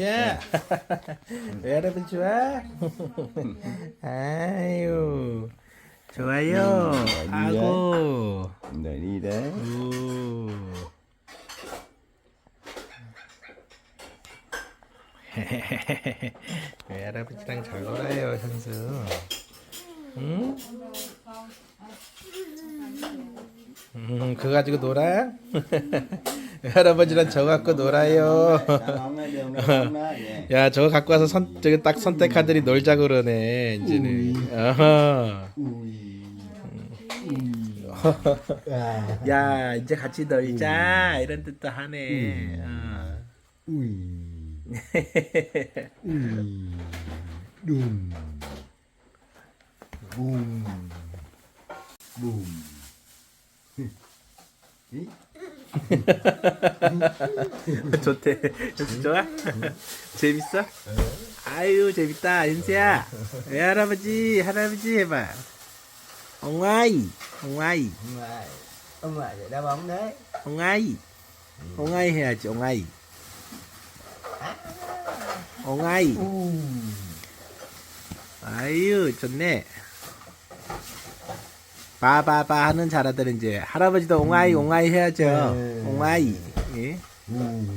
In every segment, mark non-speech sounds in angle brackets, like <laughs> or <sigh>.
<laughs> 야, 여러분 좋아? <laughs> 아유, 좋아요. 아고. Đấy. 오. 왜 할아버지랑 잘 놀아요, 현수? 응? 음, 그거 가지고 놀아? <laughs> 할아버지랑 저거 갖고 놀아요. 야, 저거 갖고 와서 선, 저기 딱 선택하더니 놀자 그러네, 이제는. 어허. 야, 이제 같이 놀자. 이런 뜻도 하네. 어. Đùm. <laughs> <laughs> <laughs> 좋대. 현수 좋아? 재밌어? 아유 재밌다 현수야. 왜 할아버지 할아버지 해봐. 엉아이 엉아이 Ông ngoại. Ông ngoại để đá bóng đấy. 엉아이 엉아이 해야지 엉아이. 엉아이. U. 아유 좋네. 바바바 하는 잘하더니 이제 할아버지도 옹아이 옹아이 해야죠. 네. 옹아이. 예? Bùm.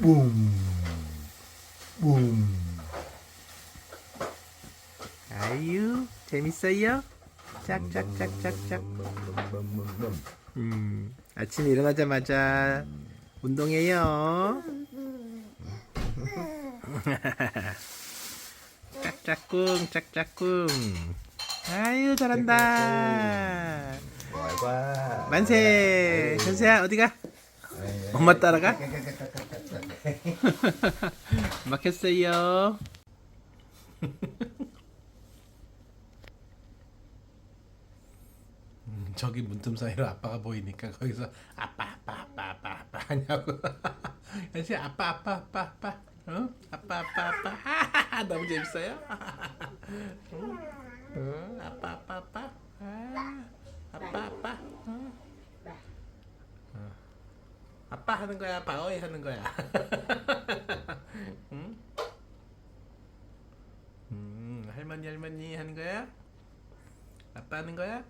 Bùm. Bùm. 아유 재밌어요? 짝짝짝짝짝. 음 아침에 일어나자마자 운동해요. <laughs> 짝짝꿍 짝짝꿍. 아유 잘한다. Quá. 만세. 현수야 어디가? 엄마 따라가? <laughs> 막혔어요. <laughs> 음, 저기 문틈 사이로 아빠가 보이니까 거기서 아빠 아빠 아빠 아빠 아빠 하냐고. <laughs> 현수 아빠 아빠 아빠 아빠. 어? 아빠 아빠 아빠. 하하하, 너무 재밌어요. 응? 응? 아빠 아빠 아빠. 아, 아빠 아빠. 응? 아빠 하는 거야, 바오이 하는 거야. <laughs> 응? 음, 할머니 할머니 하는 거야? 아빠 하는 거야?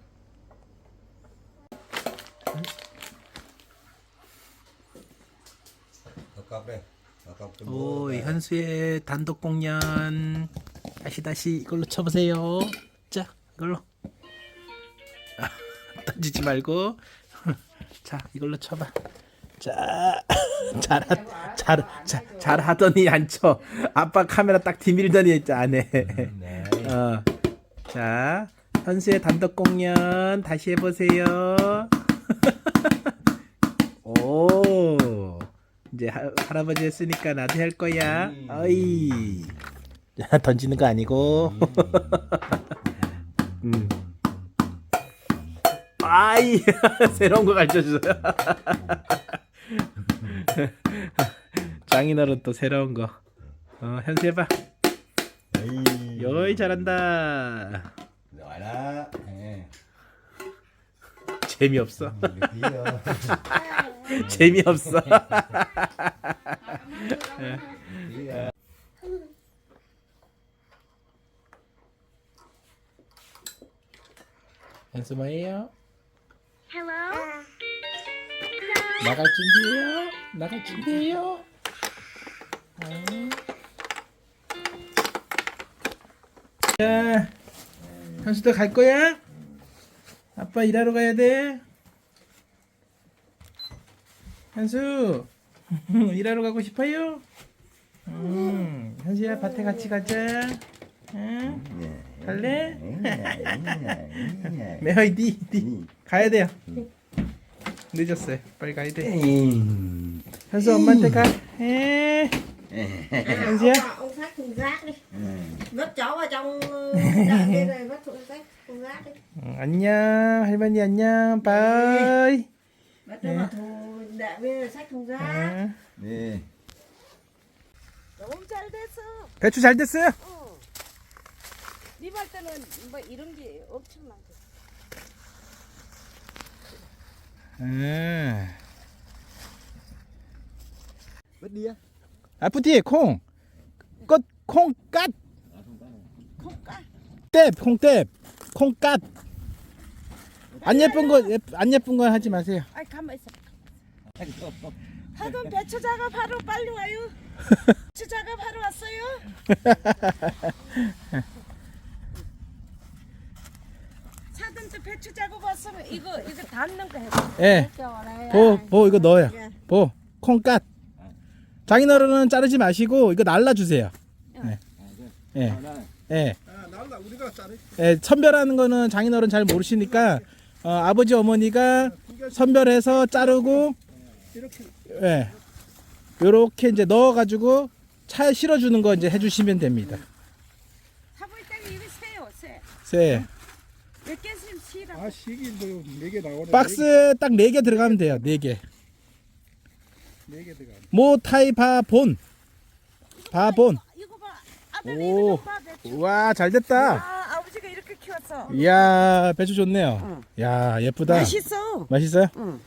오, 현수의 단독 공연. 다시 다시 이걸로 쳐보세요. 자, 이걸로. 아, <laughs> 던지지 말고. <laughs> 자, 이걸로 쳐봐. 자, <laughs> 잘, 잘, 잘, 잘 하더니 안 쳐. 아빠 카메라 딱 뒤밀더니 안 해. Này. 어. 자, 현수의 단독 공연 다시 해보세요. 오, 이제 하, 할아버지 했으니까 나도 할 거야. 어이. 자, 던지는 거 아니고. 음. 아이, <laughs> 새로운 거 가르쳐 주세요. <laughs> 장인어른 또 새로운 거. 어, 현수 해봐. 요이 잘한다. Đó. Nè. 재미없어. Thôi. <laughs> 재미없어. 연습 뭐예요? 나갈 준비해요? 나갈 준비해요? 음. 자, 현수도 갈 거야? 아빠 일하러 가야 돼. 현수, <laughs> 일하러 가고 싶어요? 음, 현수야 밭에 같이 가자. 응? Nè. 갈래? 니, 니 니. 가야 돼요. 늦었어요. 빨리 가야 돼. 현수 엄마한테 가. 에. 현수야. À, ông phát thùng rác đi Ừm. vứt cháu vào trong ờ, đạn kia này vứt thùng rác thùng rác đi 응, 안녕 할머니 안녕 바이. vứt cho vào thùng đạn kia sách thùng rác 응. Đi. 너무 잘 됐어. 배추 잘 됐어요? 어. 네발 때는 뭐 이런 게 엄청나게. 응. Vứt đi á. 아프티 콩. 끝 콩깍. 콩까? 뗏 콩뗏 콩깍. 안 예쁜 거안 예쁜 건 하지 마세요. 아이 가만 있어. 하던 배추 작업 하러 빨리 와요. <laughs> 배추 작업 하러 왔어요. <laughs> 사돈 또 배추 이거 이거 닿는 거 해봐. 예. 보, 보 이거 넣어요. 보 콩깍. 장인어른은 자르지 마시고 이거 날라 주세요. 예. 예. 예. 예, 선별하는 거는 장인어른 잘 모르시니까 어, 아버지 어머니가 선별해서 자르고 예. 요렇게 이제 넣어 가지고 차에 실어 주는 거 이제 해 주시면 됩니다. 사부일장이 이거 세요 세. 세. 몇 개씩 실어. 아 시기도 네 개 나오네. 박스 딱 네 개 들어가면 돼요. 네 개. 네개 들어가. 모타이 바 본. 바본. 이거 봐. 아들 오. 이거 봐 배추. 와, 잘 됐다. 아 아버지가 이렇게 키웠어. 이야, 배추 좋네요. 야, 예쁘다. 맛있어. 맛있어요? 응.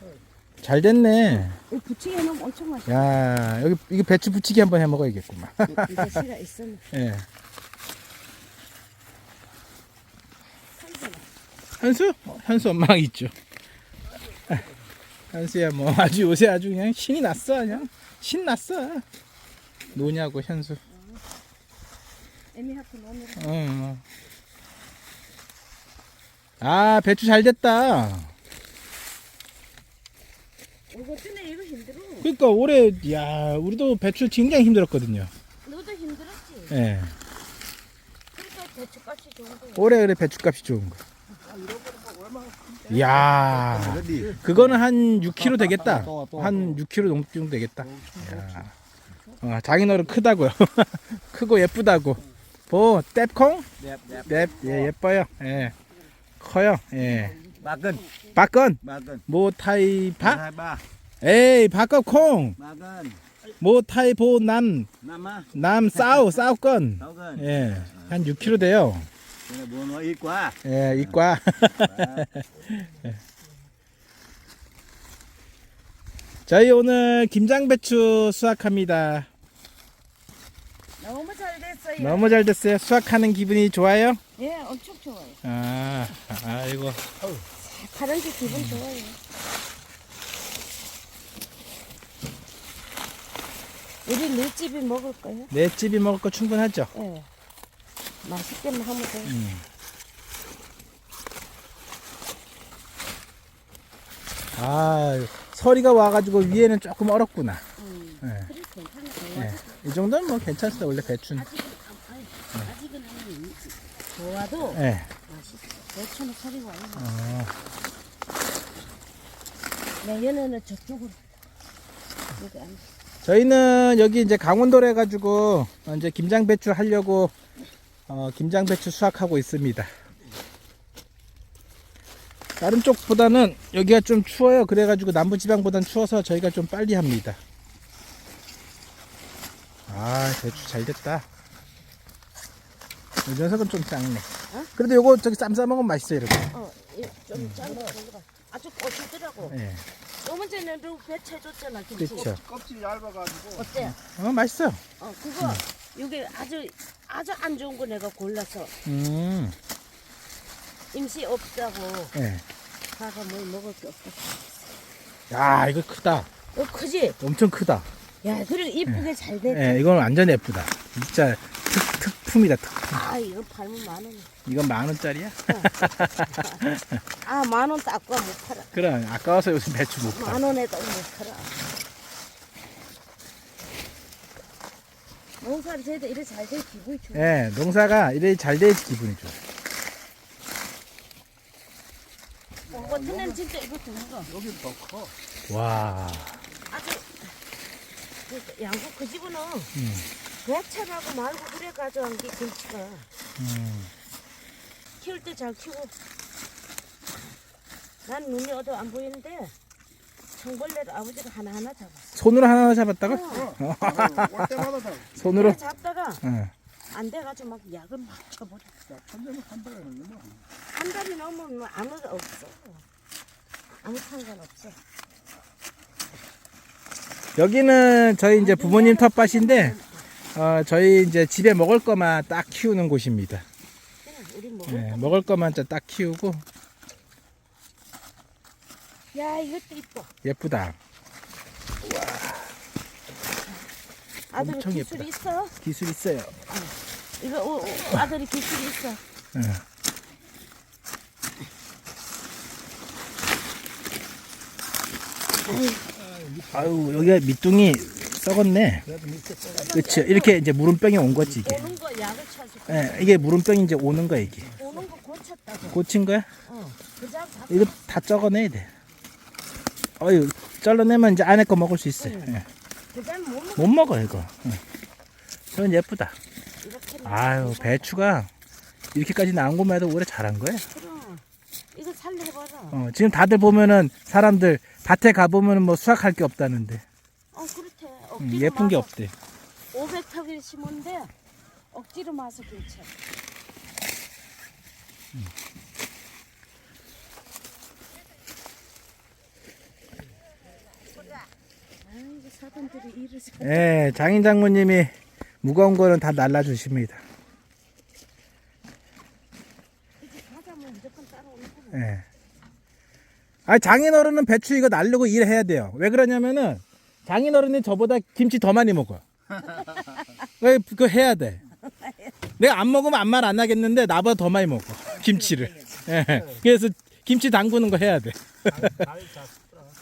잘 됐네. 이 부치게 해놓으면 엄청 맛있어. 야, 여기 이거 배추 부치기 한번 해 먹어야겠구만. 이제 씨가 있으면 예. 현수? 어, 현수 엄마랑 있죠. 아, 현수야 뭐 아주 요새 아주 그냥 신이 났어 그냥 신났어. 노냐고 현수. 애미하고 노는 어. 아 배추 잘 됐다. 이거 뜨네 이거 힘들어. 그러니까 올해 야 우리도 배추 굉장히 힘들었거든요. 너도 힘들었지. 예. 그러니까 배추값이 좋은 거야. 올해 그래 배추값이 좋은 거. 이야, 그거는 한 6kg 되겠다. 한 6kg 정도 되겠다. 이야. 어, 장인어른 크다고요. <laughs> 크고 예쁘다고. 보, 뗏콩? 뗏, 예, 예뻐요. 예. 커요. 예. 막은 박건, 막은 모타이바? 봐 에이, 박건콩. 막은 모타이 보 남, 남아 남 싸우, 싸우건. 적은 예. 한 6kg 돼요. 그래 뭐너 이과 예, 이과. <laughs> 저희 오늘 김장배추 수확합니다. 너무 잘 됐어요. 너무 잘 됐어요. 수확하는 기분이 좋아요? 예, 엄청 좋아요. 아, 아이고. 파란 게 기분 좋아요. 우리 네 집이 먹을 거예요? 내 집이 먹을 거 충분하죠? 예. 맛있게만 하면 돼. 음. 아, 서리가 와가지고 위에는 조금 얼었구나. 음. 예, 그래 괜찮아. 예. 이 정도는 뭐 괜찮습니다. 원래 배추는. 아직은 아니, 아직은 좋아도 예. 맛있어. 배추는 소리가 와요. 어, 내년에는 저쪽으로. 여기 안 저희는 여기 이제 강원도로 해가지고 어, 이제 김장배추 하려고 어, 김장배추 수확하고 있습니다. 다른 쪽보다는 여기가 좀 추워요. 그래가지고 남부지방보단 추워서 저희가 좀 빨리 합니다. 아 배추 잘 됐다. 이 녀석은 좀 작네. 그래도 요거 저기 쌈싸 먹으면 맛있어요 이렇게. 어, 좀 짠, 거 아주 고시더라고. 예, 전에도 배채 줬잖아, 김치. 그렇죠. 껍질이 얇아가지고 어때? 어 맛있어. 어, 그거, 이게 아주, 아주 안 좋은 거 내가 골라서 음, 임시 없다고 예. 가서 뭘 먹을 게 없어. 야 이거 크다. 어, 크지? 엄청 크다. 야, 그리고 이쁘게 잘 됐지? 예, 이건 완전 예쁘다. 진짜 특, 특품이다, 특품. 아, 이거 팔면 만 원. 이건 만 원짜리야? 아, 만원 닦고 못 팔아. 그럼 아까워서 요새 배추 못 파. 만 원에도 못 팔아. 농사를 쟤도 이래 잘돼 기분이 좋아. 예, 농사가 이래 잘 돼야지 기분이 좋아. 어, 같은 애는 진짜 이거 좋은 거. 여기 더 커. 와, 아주 그 양국 그 집은 음. 배차하고 말고 그래 가져온 게 김치가 음, 키울 때 잘 키우고 난 눈이 어두 안 보이는데 청벌레를 아버지가 하나하나 잡았어 손으로 하나 잡았다가? 어, 올 때마다 다. <laughs> 손으로? 잡다가 응. 안 돼가지고 막 약을 막 쳐버려 한 달에 한 달에 하는구나. 한 달이 넘으면 뭐 아무도 없어 아무 상관없어 여기는 저희 이제 부모님 텃밭인데 어, 저희 이제 집에 먹을 거만 딱 키우는 곳입니다. 우리 뭐? 네, 먹을 거만 딱 키우고 야 이것도 이뻐. 예쁘다. 아들이 엄청 기술 예쁘다. 있어. 기술 있어요. 이거 어, 어, 아들이 기술 있어. 네. 아유 여기가 밑둥이 썩었네. 그렇죠. 이렇게 이제 물음병이 온 거지 이게. 오는 거 약을 쳐서 예, 이게 물음병이 이제 오는 거야 이게. 오는 거 고쳤다고. 고친 거야? 어. 그장 다 이거 다 적어내야 돼. 어유 잘라내면 이제 안에 거 먹을 수 있어요. 예. 그장 못 먹. 먹어 이거. 응. 저건 예쁘다. 아유 배추가 이렇게까지 나온 것만 해도 올해 잘한 거야. 그럼 이거 살려봐라. 어, 지금 다들 보면은 사람들 밭에 가 보면은 뭐 수확할 게 없다는데 어 그렇대. 음, 억지로 예쁜 게 없대. 500평을 심은데 억지로 마서 괜찮아. 아이고 사람들이 일을 잘. 예, 장인 장모님이 무거운 거는 다 날라 주십니다. 하자면 무조건 따라오는 거야. 예. 아 장인 어른은 배추 이거 날르고 일해야 돼요. 왜 그러냐면은 장인 어른이 저보다 김치 더 많이 먹어. <laughs> 왜 그거 해야 돼? 내가 안 먹으면 아무 말안 하겠는데 나보다 더 많이 먹어 김치를. 예. 그래서 김치 담그는 거 해야 돼.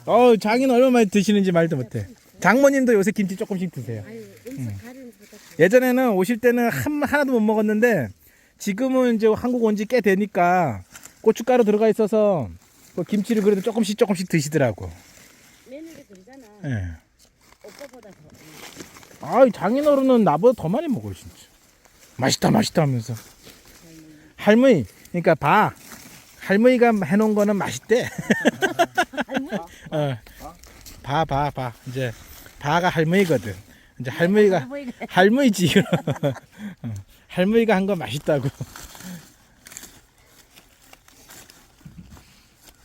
어 장인 얼마 많이 드시는지 말도 못해. 장모님도 요새 김치 조금씩 드세요. 아유 음식 가리는 보다 예전에는 오실 때는 한, 하나도 못 먹었는데 지금은 이제 한국 온 지 꽤 되니까 고춧가루 들어가 있어서 그 김치를 그래도 조금씩 조금씩 드시더라고. 며느리 그러잖아. 예. 오빠보다 더. 아, 장인어른은 나보다 더 많이 먹어요, 진짜. 맛있다, 맛있다 하면서. 할머니, 그러니까 봐. 할머니가 해놓은 거는 맛있대. 할머니 <laughs> 어. 봐, 봐, 봐. 이제 봐가 할머니거든. 이제 할머니가 할머니지. <laughs> 할머니가 한 거 맛있다고.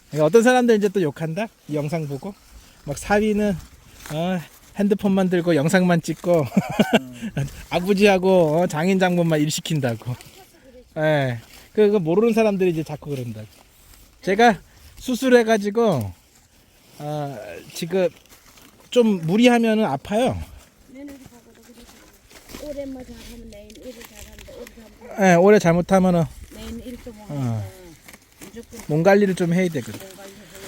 그러니까 어떤 사람들 이제 또 욕한다. 이 영상 보고 막 사위는 어, 핸드폰만 들고 영상만 찍고 <laughs> 아버지하고 어, 장인 장모만 일 시킨다고. 예. 그거 모르는 사람들이 이제 자꾸 그런다고. 제가 수술해가지고 어, 지금 좀 무리하면은 아파요. 잘하면 내일 일을 잘한다. 예, 오래 잘못하면은 내일 일도 못 어. 한다. 무조건 몸 관리를 좀 해야 되거든.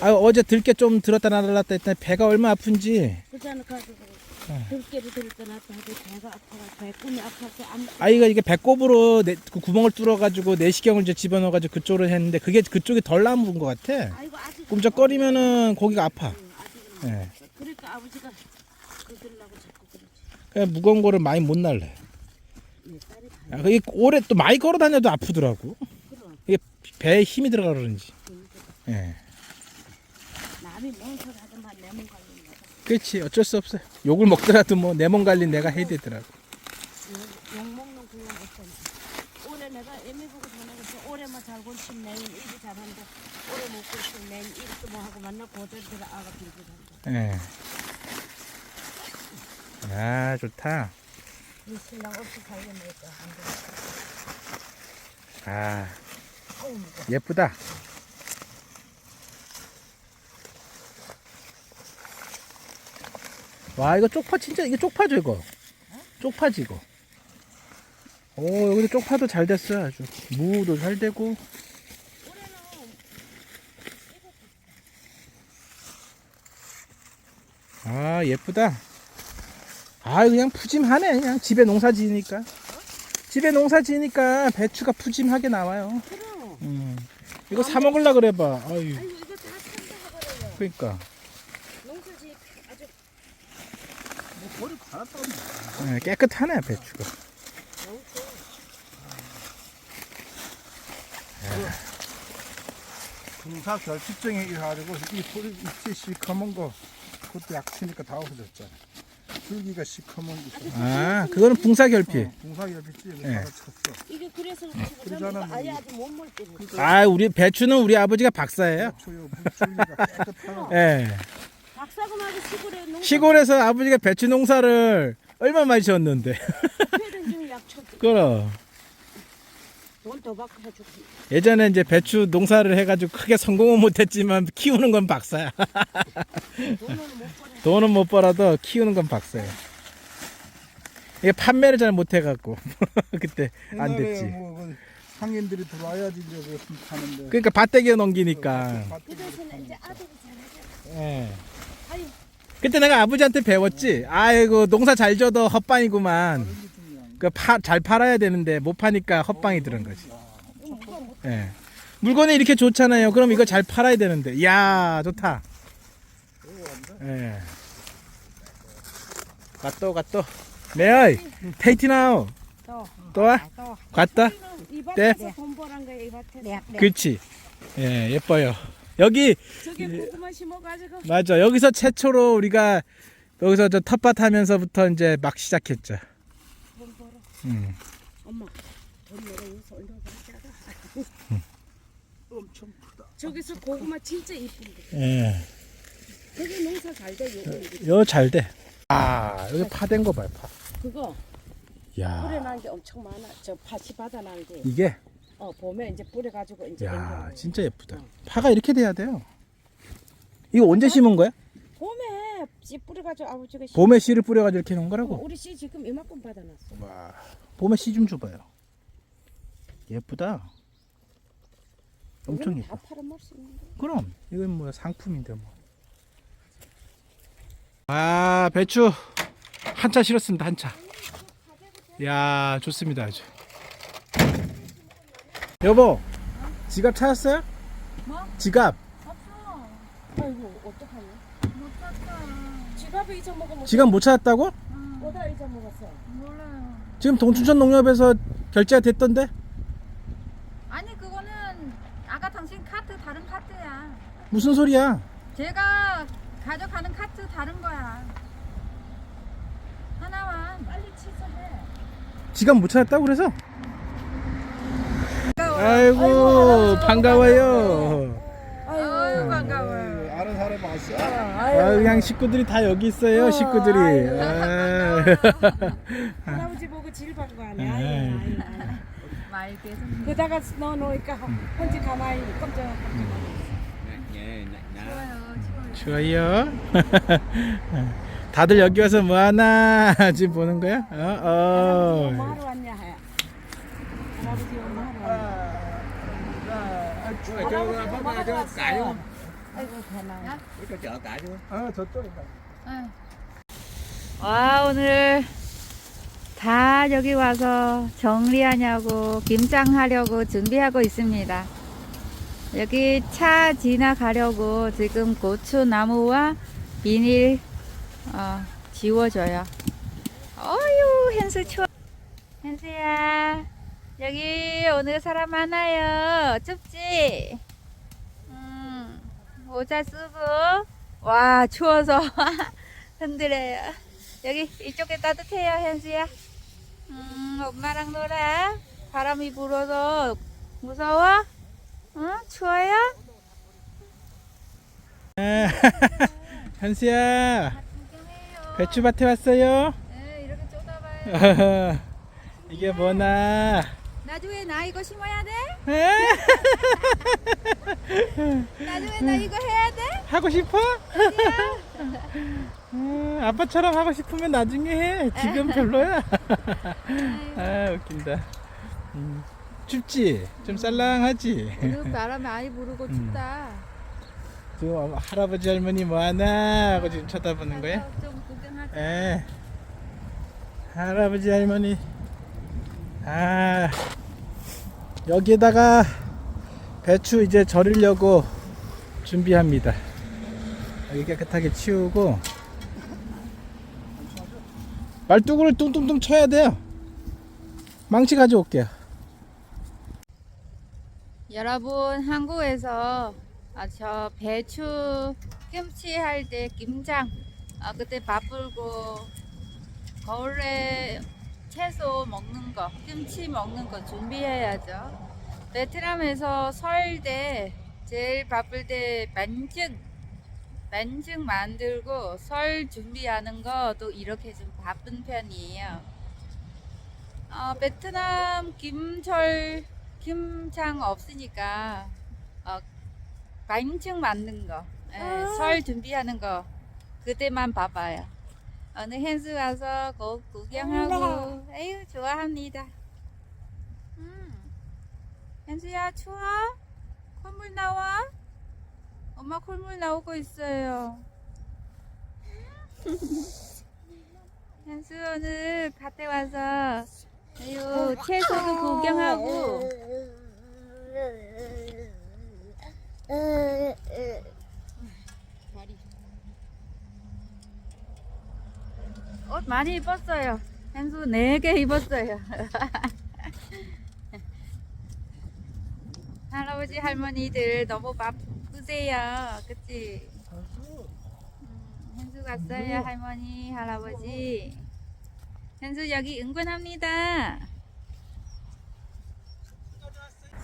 아 어제 들깨 좀 들었다 놨다 했더니 배가 얼마 아픈지 그잖아 가서 그래. 들깨를 들었다 놨다 하고 배가 아파가 배 꿈이 아파서 안 아이가 이게 배꼽으로 내, 그 구멍을 뚫어가지고 내시경을 이제 집어넣어가지고 그쪽으로 했는데 그게 그쪽이 덜 나은 것 같아. 아이고 아직 꿈쩍거리면은 고기가 아파. 예. 그러니까 아버지가 그들라고 자꾸 그러지. 그냥 무거운 거를 많이 못 날래. 내 딸이 그게 오래 또 많이 걸어 다녀도 아프더라고. 그럼 이게 배에 힘이 들어가 그러는지. 예. 남이 하지만 내몸 관리는 거 그렇지 어쩔 수 없어요. 욕을 먹더라도 뭐 내 몸 관리 내가 해야 되더라고. 욕 먹는 그거 없잖아. 올해 내가 애미 보고 전화해서 올해만 잘 골치면 내일 일이 잘한다. 올해 못 골치면 내일 일도 뭐 하고 만나 고들들 아가 빌고 산다. 예. 아 좋다. 이 신랑 없이 살려내니까 안 돼. 아 무거워. 예쁘다. 와 이거 쪽파 진짜 이게 쪽파죠 이거. 쪽파지 이거. 오 여기도 쪽파도 잘 됐어요 아주. 무도 잘 되고. 아 예쁘다. 아 그냥 푸짐하네 그냥 집에 농사 지으니까. 집에 농사 지으니까 배추가 푸짐하게 나와요. 그럼. 음. 이거 사 먹을라 그래 봐. 아유. 아이고 이거 다 산다고 그래요. 그러니까. 농사지 아주 뭐 버리고. 네, 깨끗하네 배추가. 군사 결핍증에 의해가지고 이 소리 잎이 시커먼 거 그것도 약 치니까 다 없어졌잖아. 줄기가 시커먼 거. 아, 그거는 붕사 결핍. 어, 군사 결핍증 예. 다 쳤어. 이게 그래서 그렇지 그러잖아, 아예 아주 못 먹게 돼. 아, 우리 배추는 우리 아버지가 박사예요. 초요 줄기가 깨끗하고 예. 박사가 고향하고 시골에 농사 시골에서 아버지가 배추 농사를 얼마 많이 지었는데. 패는 중 약초 그럼 돈더 받고 해주고 예전에 이제 배추 농사를 해가지고 크게 성공은 못했지만 키우는 건 박사야. 돈은 못 벌어. 벌어도 키우는 건 박사야. 이게 판매를 잘 못해갖고 <laughs> 그때 안 옛날에 됐지. 뭐그 상인들이 들어와야지 이제 그렇게 파는데. 그러니까 밭대기에 넘기니까. 그. 예. 그때 내가 아버지한테 배웠지. 아이고 농사 잘 져도 헛방이구만. 그파잘 팔아야 되는데 못 파니까 헛방이 들은 거지. 예. 물건이 이렇게 좋잖아요. 그럼 이거 잘 팔아야 되는데. 이야 좋다. 예. 갔또 갔또. 메어이 테이티 나우. 또. 또 와? 또. 갔다. 이 네. 밭에서 돈 벌은 거야 이 밭에서. đẹp đẹp 그렇지. 예 예뻐요. 여기 저게 고구마 심어가지고 맞아. 여기서 최초로 우리가 여기서 저 텃밭 하면서부터 이제 막 시작했죠. 돈 벌어. 음. 엄마 돈 내가 여기서 얼마 벌었잖아. 엄청 크다. 저기서 고구마 진짜 이쁜데. 예. 되게 농사 잘 돼. 요거 요잘 돼. 아, 여기 파 된 거 봐요, 파. 그거 야. 뿌려 난게 엄청 많아. 저 밭이 받아 난 게. 이게 어 봄에 이제 뿌려 가지고 이제 야, 옮겨놓은 진짜 예쁘다. 파가 이렇게 돼야 돼요. 이거 언제 심은 거야? 봄에 씨 뿌려 가지고 아버지가 씨- 봄에 씨를 뿌려 가지고 이렇게 놓은 어, 거라고? 우리 씨 지금 이만큼 받아놨어. 와. 봄에 씨 좀 줘 봐요. 예쁘다. 엄청 이거는 예뻐. 다 팔아먹을 수 있는 거. 그럼 이건 뭐 상품인데 뭐. 아 배추 한 차 실었습니다 한 차. 야 좋습니다 아주. 여보 지갑 찾았어요? 뭐? 지갑 없어 아이고 어떡하냐? 못 샀어 지갑에 잊어먹으면 지갑 못 찾았다고? 어디다 잊어먹었어? 몰라요 지금 동춘천 농협에서 결제가 됐던데 아니 그거는 아까 당신 카트 다른 카트야 무슨 소리야? 제가 가져가는 카트 다른 거야 하나만 빨리 취소해. 지갑 못 찾았다고 그래서? 반가워요 아이고 반가워요. 아유 반가워요 아는 사람 왔어. 아 그냥 식구들이 다 여기 있어요 식구들이. 아. <laughs> 할아버지 보고 질반 아이고, 아이고. 말 계속 그다가 넣어놓으니까 혼자 가만히 깜짝 추워요 좋아요. 다들 여기 와서 뭐 하나 <laughs> 지금 보는 거야? 어, 어. 하러 왔냐 해. 할아버지 하러 왔냐. 아이고 대나. 아와 오늘 다 여기 와서 정리하냐고 김장하려고 준비하고 있습니다. 여기 차 지나가려고 지금 고추 나무와 비닐 어, 지워줘요. 어유 현수 추워. 현수야 여기 오늘 사람 많아요. 춥지? 음, 모자 쓰고 와 추워서 <laughs> 흔들어요. 여기 이쪽에 따뜻해요, 현수야. 음, 엄마랑 놀아. 바람이 불어서 무서워? 응? 추워요? <laughs> 현수야 구경해요. 배추밭에 왔어요. 네, 이렇게 쏟아봐요. <laughs> 이게 뭐나? 나중에 나 이거 심어야 돼? <laughs> 나중에 음. 나 이거 해야 돼? 하고 싶어? 음, 아빠처럼 하고 싶으면 나중에 해. 지금 별로야. 아 웃긴다. 음, 춥지? 좀 쌀랑하지? 오늘 바람 많이 부르고 음. 춥다. 지금 할아버지 할머니 뭐하나 하고 지금 쳐다보는 거야? 좀 구경하자. 에 할아버지 할머니 아 여기에다가 배추 이제 절이려고 준비합니다 여기 깨끗하게 치우고 말뚝을 뚱뚱뚱 쳐야 돼요 망치 가져올게요 여러분 한국에서 아, 저 배추 김치 할 때 김장 아, 그때 바쁘고 겨울에 채소 먹는 거 김치 먹는 거 준비해야죠 베트남에서 설 때 제일 바쁠 때 반죽 반죽 만들고 설 준비하는 것도 이렇게 좀 바쁜 편이에요. 어, 베트남 김철 김장 없으니까 어, 반죽 만든 거, 예, 설 준비하는 거 그때만 봐봐요. 오늘 현수 와서 꼭 구경하고, 에휴 좋아합니다. 음, 현수야 추워? 콧물 나와? 엄마 콧물 나오고 있어요. <laughs> 현수 오늘 밭에 와서 에휴 채소도 구경하고 옷 많이 입었어요. 현수 4개 입었어요. <laughs> 할아버지 할머니들 너무 바쁘세요. 그치? 음, 현수 갔어요 할머니 할아버지. 현수 여기 응원합니다.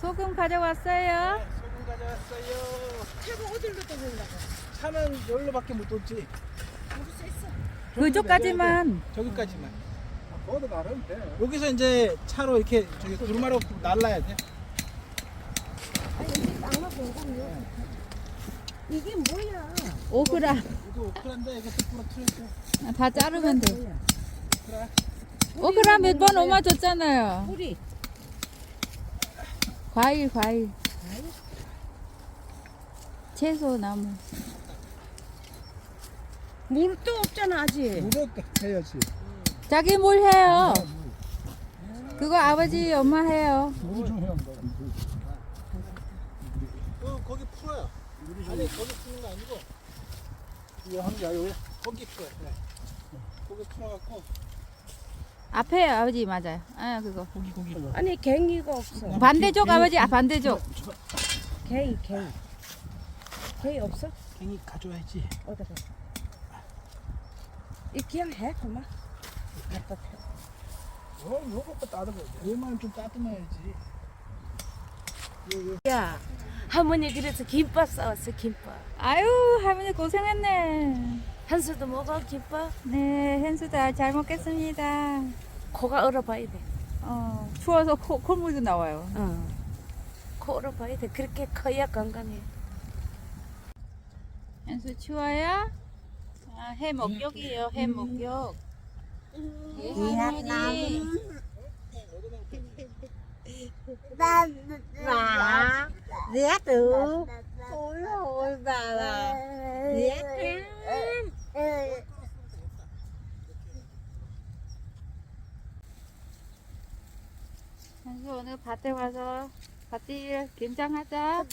소금 가져왔어요. 소금 가져왔어요. 차는 어디로 떠들라고? 차는 여기로밖에 못 돌지. 그쪽까지만. 저기까지만. 거기도 나르면 돼. 여기서 이제 차로 이렇게 저기 두루마로 날라야 돼. 이게 뭐야? 오그라 이거 오크란데 이거 또 부러뜨렸어. 다 자르면 돼. 오그라 몇 번 엄마 줬잖아요. 뿌리. 과일 과일. 채소 나무. 물도 없잖아 아직. 물어 해야지. 자기 뭘 해요? 그거 아버지 엄마 해요. 물이 중요한 거야. 어, 거기 풀어요. 아니 거기 푸는 거 아니고 이거 한게 아니고 거기 풀어요. 네. 거기 풀어갖고 앞에 아버지 맞아요. 아 그거. 거기 거기. 아니 갱이가 없어. 반대쪽 아버지 아 반대쪽. 갱이 갱. 갱이 없어? 갱이 가져와야지. 어디가? 이 그냥 해 그만. 갖다 대. 어, 요것도 따뜻해. 얘만 좀 따뜻해야지. 야 할머니 그래서 김밥 싸왔어 김밥. 아유 할머니 고생했네. 한수도 먹어 김밥. 네 현수다 잘 먹겠습니다. 코가 얼어봐야 돼. 어 추워서 코, 콧물도 나와요. 어. 코 얼어봐야 돼. 그렇게 커야 건강해. 현수 추워요? 아, 해 목욕이에요. 해 목욕. 예, 할머니. bà ghét được ôi ôi bà bà ghét 오늘 밭에 와서 밭일 김장하자.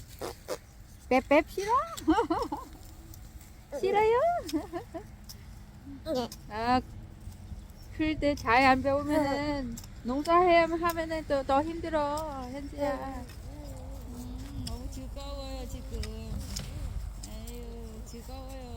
뺍뺍 싫어? 싫어요? 아, 클 때 잘 안 배우면은 농사해야 하면은 또 더 힘들어, 현수야. 음, 너무 즐거워요 지금. 아유 즐거워요.